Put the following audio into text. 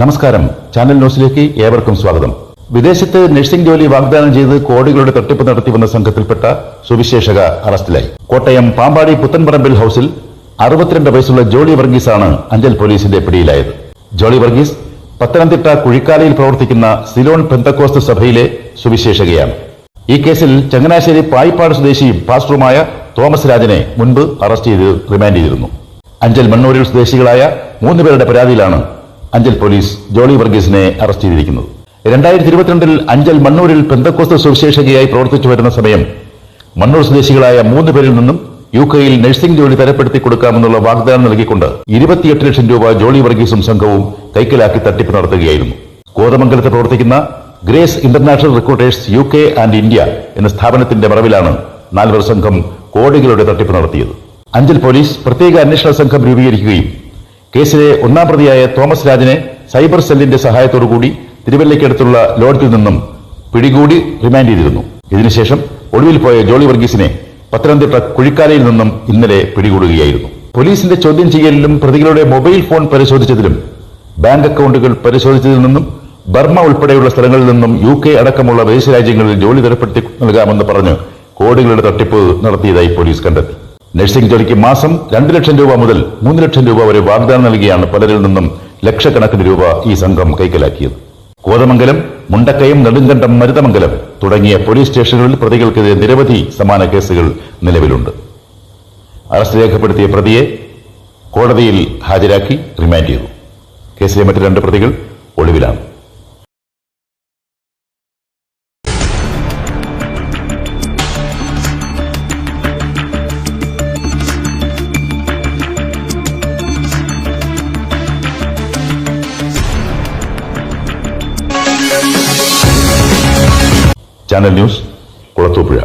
നമസ്കാരം. ചാനൽ ന്യൂസിലേക്ക് ഏവർക്കും സ്വാഗതം. വിദേശത്ത് നഴ്സിംഗ് ജോലി വാഗ്ദാനം ചെയ്ത് കോടികളുടെ തട്ടിപ്പ് നടത്തിവന്ന സംഘത്തിൽപ്പെട്ട സുവിശേഷക അറസ്റ്റിലായി. കോട്ടയം പാമ്പാടി പുത്തൻപറമ്പിൽ ഹൌസിൽ അറുപത്തിരണ്ട് വയസ്സുള്ള ജോളി വർഗീസാണ് അഞ്ചൽ പോലീസിന്റെ പിടിയിലായത്. ജോളി വർഗീസ് പത്തനംതിട്ട കുഴിക്കാലയിൽ പ്രവർത്തിക്കുന്ന സിലോൺ പെന്തക്കോസ്ത് സഭയിലെ സുവിശേഷകയാണ്. ഈ കേസിൽ ചങ്ങനാശ്ശേരി പായിപ്പാട് സ്വദേശിയും പാസ്റ്ററുമായ തോമസ് രാജനെ മുൻപ് അറസ്റ്റ് ചെയ്ത് റിമാൻഡ് ചെയ്തിരുന്നു. അഞ്ചൽ മണ്ണൂരിൽ സ്വദേശികളായ മൂന്ന് പേരുടെ പരാതിയിലാണ് അഞ്ചൽ പോലീസ് ജോളി വർഗീസിനെ അറസ്റ്റ് ചെയ്തിരിക്കുന്നത് രണ്ടായിരത്തി ഇരുപത്തിരണ്ടിൽ അഞ്ചൽ മണ്ണൂരിൽ പെന്തക്കോസ്ത് സുവിശേഷകയായി പ്രവർത്തിച്ചു വരുന്ന സമയം മണ്ണൂർ സ്വദേശികളായ മൂന്ന് പേരിൽ നിന്നും യു കെയിൽ നഴ്സിംഗ് ജോലി തരപ്പെടുത്തി കൊടുക്കാമെന്നുള്ള വാഗ്ദാനം നൽകിക്കൊണ്ട് ഇരുപത്തിയെട്ട് ലക്ഷം രൂപ ജോളി വർഗീസും സംഘവും കൈക്കലാക്കി തട്ടിപ്പ് നടത്തുകയായിരുന്നു. കോതമംഗലത്ത് പ്രവർത്തിക്കുന്ന Grace International recruiters U K and India എന്ന സ്ഥാപനത്തിന്റെ മറവിലാണ് നാൽവർ സംഘം കോടികളുടെ തട്ടിപ്പ് നടത്തിയത്. അഞ്ചൽ പോലീസ് പ്രത്യേക അന്വേഷണ സംഘം രൂപീകരിക്കുകയും കേസിലെ ഒന്നാം പ്രതിയായ തോമസ് രാജിനെ സൈബർ സെല്ലിന്റെ സഹായത്തോടുകൂടി തിരുവല്ലയ്ക്കടുത്തുള്ള ലോഡ്ജിൽ നിന്നും പിടികൂടി റിമാൻഡ് ചെയ്തിരുന്നു. ഇതിനുശേഷം ഒടുവിൽ പോയ ജോളി വർഗീസിനെ പത്തനംതിട്ട കുഴിക്കാലയിൽ നിന്നും ഇന്നലെ പിടികൂടുകയായിരുന്നു. പോലീസിന്റെ ചോദ്യം ചെയ്യലിലും പ്രതികളുടെ മൊബൈൽ ഫോൺ പരിശോധിച്ചതിലും ബാങ്ക് അക്കൗണ്ടുകൾ പരിശോധിച്ചതിൽ നിന്നും ബർമ്മ ഉൾപ്പെടെയുള്ള സ്ഥലങ്ങളിൽ നിന്നും യു കെ അടക്കമുള്ള വിദേശ രാജ്യങ്ങളിൽ ജോലി തരപ്പെടുത്തി നൽകാമെന്ന് പറഞ്ഞ് കോടികളുടെ തട്ടിപ്പ് നടത്തിയതായി പോലീസ് കണ്ടെത്തി. നഴ്സിംഗ് ജോലിക്ക് മാസം രണ്ട് ലക്ഷം രൂപ മുതൽ മൂന്ന് ലക്ഷം രൂപ വരെ വാഗ്ദാനം നൽകിയാണ് പലരിൽ നിന്നും ലക്ഷക്കണക്കിന് രൂപ ഈ സംഘം കൈക്കലാക്കിയത്. കോതമംഗലം മുണ്ടക്കയം നെടുങ്കണ്ടം മരുതമംഗലം തുടങ്ങിയ പോലീസ് സ്റ്റേഷനുകളിൽ പ്രതികൾക്കെതിരെ നിരവധി സമാന കേസുകൾ നിലവിലുണ്ട്. അറസ്റ്റ് രേഖപ്പെടുത്തിയ പ്രതിയെ കോടതിയിൽ ഹാജരാക്കി റിമാൻഡ് ചെയ്തു. കേസിലെ മറ്റ് രണ്ട് പ്രതികൾ ഒളിവിലാണ്. Channel news কোলাতোপড়িয়া